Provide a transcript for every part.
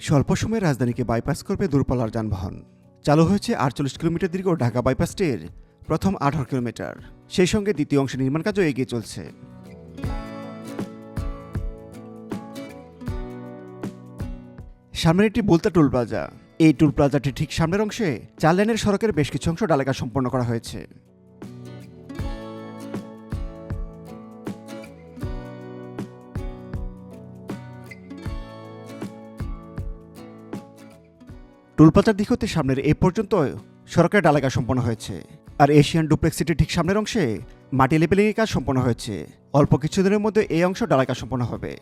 স্বল্প সময়ে রাজধানীকে বাইপাস করবে দূরপাল্লার যানবাহন। চালু হয়েছে আটচল্লিশ কিলোমিটার দীর্ঘ ঢাকা বাইপাসটির প্রথম আঠারো কিলোমিটার। সেই সঙ্গে দ্বিতীয় অংশের নির্মাণ কাজও এগিয়ে চলছে। সামনের একটি বুলতা টুল প্লাজা। এই টুল প্লাজাটি ঠিক সামনের অংশে চার লেনের সড়কের বেশ কিছু অংশ ডালেকা সম্পন্ন করা হয়েছে। টুলপ্লাজার দিক হতে সামনের এই পর্যন্ত সরকারি ডালাকা সম্পন্ন হয়েছে। আর এশিয়ান ডুপ্লেক্স সিটির ঠিক সামনের অংশে মাটি লেবেলিংয়ের কাজ সম্পন্ন হয়েছে। অল্প কিছুদিনের মধ্যে এই অংশ ডালাকা সম্পন্ন হবে।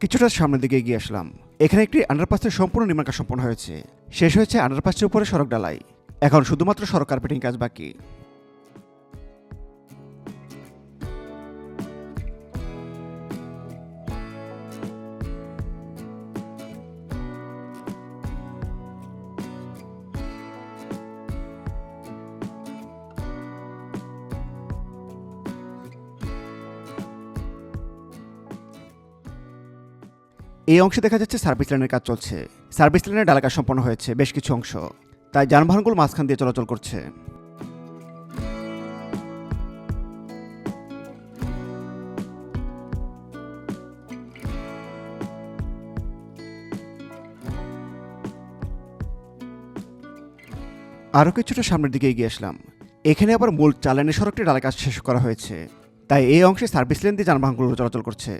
কিছুটা সামনের দিকে এগিয়ে আসলাম। এখানে একটি আন্ডারপাসের সম্পূর্ণ নির্মাণ কাজ সম্পন্ন হয়েছে। শেষ হয়েছে আন্ডারপাসের উপরে সড়ক ডালাই। এখন শুধুমাত্র সড়ক কার্পেটিং কাজ বাকি। এই অংশে দেখা যাচ্ছে সার্ভিস লাইনের কাজ চলছে। সার্ভিস লাইনের ডালা কাজ সম্পন্ন হয়েছে বেশ কিছু অংশ। তাই যানবাহনগুলো মাঝখান দিয়ে চলাচল করছে। আরও কিছুটা সামনের দিকে এগিয়ে আসলাম। এখানে আবার মূল চালানের সড়কটি ডালা কাজ শেষ করা হয়েছে। তাই এই অংশে সার্ভিস লেন দিয়ে যানবাহনগুলো চলাচল করছে।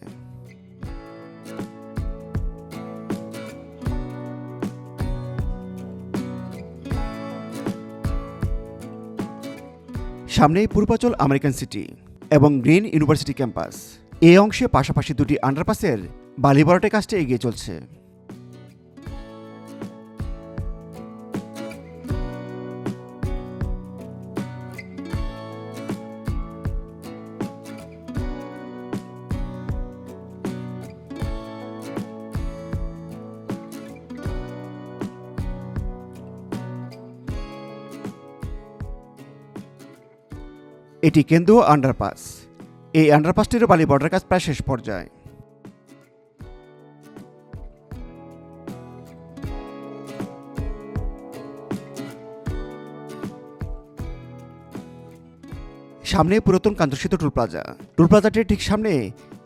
সামনেই পূর্বাচল আমেরিকান সিটি এবং গ্রিন ইউনিভার্সিটি ক্যাম্পাস। এই অংশে পাশাপাশি দুটি আন্ডারপাসের বালি বরাটের কাজটা এগিয়ে চলছে। এটি কেন্দ্রীয় আন্ডারপাস। এই আন্ডারপাসটিরও বালি বর্ডার কাজ প্রায় শেষ পর্যায়ে। সামনে পুরাতন কান্তসিত টুল প্লাজা। টুল প্লাজাটির ঠিক সামনে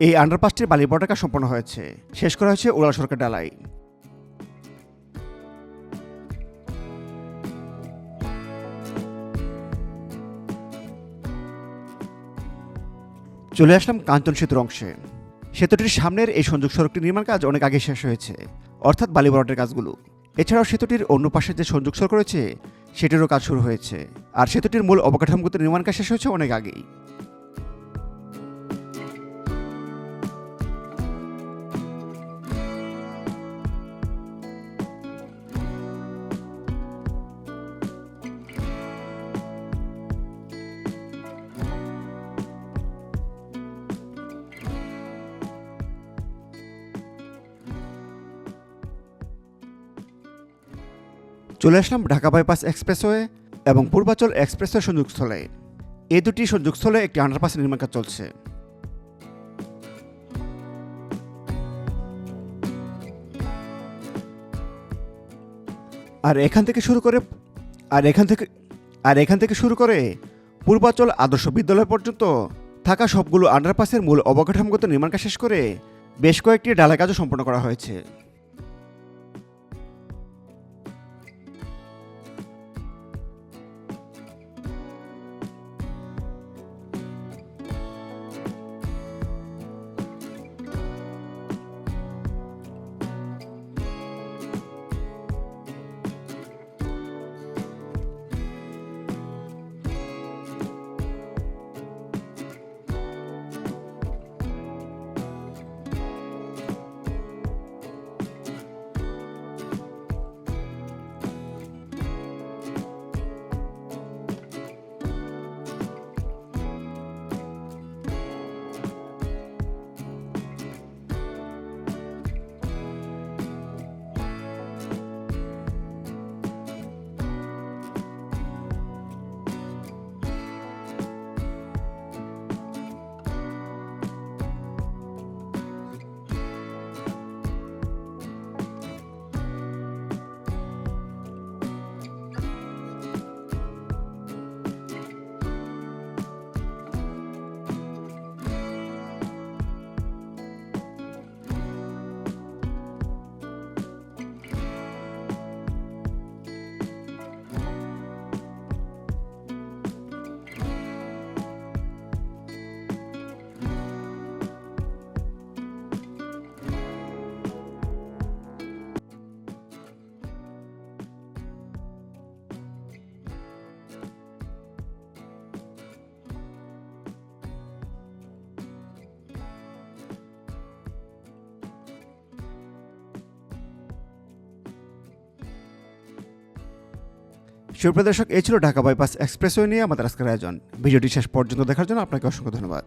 এই আন্ডারপাসটির বালি বর্ডার কাজ সম্পন্ন হয়েছে। শেষ করা হয়েছে ওড়াল সরকার ডালাই। চলে আসলাম কাঞ্চন সেতুর অংশে। সেতুটির সামনের এই সংযোগ সড়কটি নির্মাণ কাজ অনেক আগে শেষ হয়েছে, অর্থাৎ বালিবরটের কাজগুলো। এছাড়াও সেতুটির অন্য পাশে যে সংযোগ সড়ক রয়েছে, সেটিরও কাজ শুরু হয়েছে। আর সেতুটির মূল অবকাঠামোগত নির্মাণ কাজ শেষ হয়েছে অনেক আগেই। চলে আসলাম ঢাকা বাইপাস এক্সপ্রেসওয়ে এবং পূর্বাচল এক্সপ্রেসওয়ে সংযোগস্থলে। এই দুটি সংযোগস্থলে একটি আন্ডারপাস নির্মাণ কাজ চলছে। আর এখান থেকে শুরু করে আর এখান থেকে আর এখান থেকে শুরু করে পূর্বাচল আদর্শ বিদ্যালয় পর্যন্ত থাকা সবগুলো আন্ডারপাসের মূল অবকাঠামোগত নির্মাণ কাজ শেষ করে বেশ কয়েকটি ডালা কাজও সম্পন্ন করা হয়েছে। সুপ্রিয় দর্শক, এই ছিল ঢাকা বাইপাস এক্সপ্রেসওয়ে নিয়ে আমাদের আজকের আয়োজন। ভিডিওটি শেষ পর্যন্ত দেখার জন্য আপনাকে অসংখ্য ধন্যবাদ।